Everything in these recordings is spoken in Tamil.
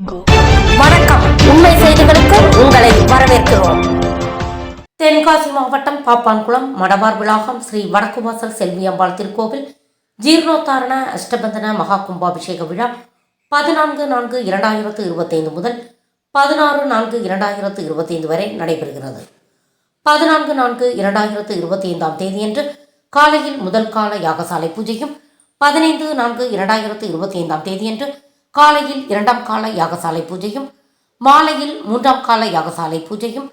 வணக்கம். உண்மை செய்திகளுக்கு உங்களை வரவேற்கிறோம். தென்காசி மாவட்டம் பாப்பான்குளம் மடவார் விளாகம் ஸ்ரீ வடக்குவாசல் செல்வியம்பாள் திருக்கோவில் ஜீர்ணோத்தாரண அஷ்டபந்தன மகா கும்பாபிஷேக விழா பதினான்கு நான்கு இரண்டாயிரத்து இருபத்தைந்து முதல் பதினாறு நான்கு இரண்டாயிரத்து இருபத்தைந்து வரை நடைபெறுகிறது. பதினான்கு நான்கு இரண்டாயிரத்து இருபத்தி ஐந்தாம் தேதியன்று காலையில் முதல் கால யாகசாலை பூஜையும் பதினைந்து நான்கு இரண்டாயிரத்து இருபத்தி ஐந்தாம் தேதியன்று காலையில் இரண்டாம் கால யாகசாலை பூஜையும் மாலையில் மூன்றாம் கால யாகசாலை பூஜையும்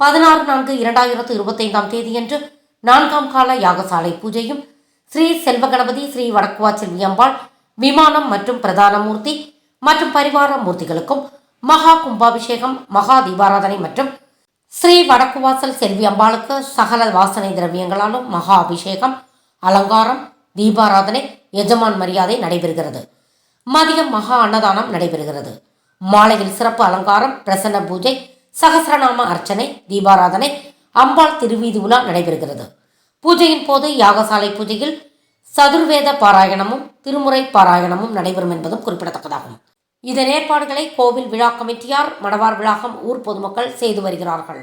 பதினாறு நான்கு இரண்டாயிரத்து இருபத்தைந்தாம் தேதியன்று நான்காம் கால யாகசாலை பூஜையும் ஸ்ரீ செல்வகணபதி ஸ்ரீ வடக்குவாச்சல் வியம்பாள் விமானம் மற்றும் பிரதான மூர்த்தி மற்றும் பரிவார மூர்த்திகளுக்கும் மகா கும்பாபிஷேகம் மகா தீபாராதனை மற்றும் ஸ்ரீ வடக்குவாசல் செல்வி அம்பாளுக்கு சகல வாசனை திரவியங்களாலும் மகா அபிஷேகம் அலங்காரம் தீபாராதனை எஜமான் மரியாதை நடைபெறுகிறது. மதியம் மகா அன்னதானம் நடைபெறுகிறது. மாலையில் சிறப்பு அலங்காரம் பிரசன்ன பூஜை சகசரநாம அர்ச்சனை தீபாராதனை அம்பாள் திருவீதி உலா நடைபெறுகிறது. பூஜையின் போது யாகசாலை பூஜையில் சதுர்வேத பாராயணமும் திருமுறை பாராயணமும் நடைபெறும் என்பதும் குறிப்பிடத்தக்கதாகும். இதன் ஏற்பாடுகளை கோவில் விழா கமிட்டியார் மடவார் விழாகம் ஊர் பொதுமக்கள் செய்து வருகிறார்கள்.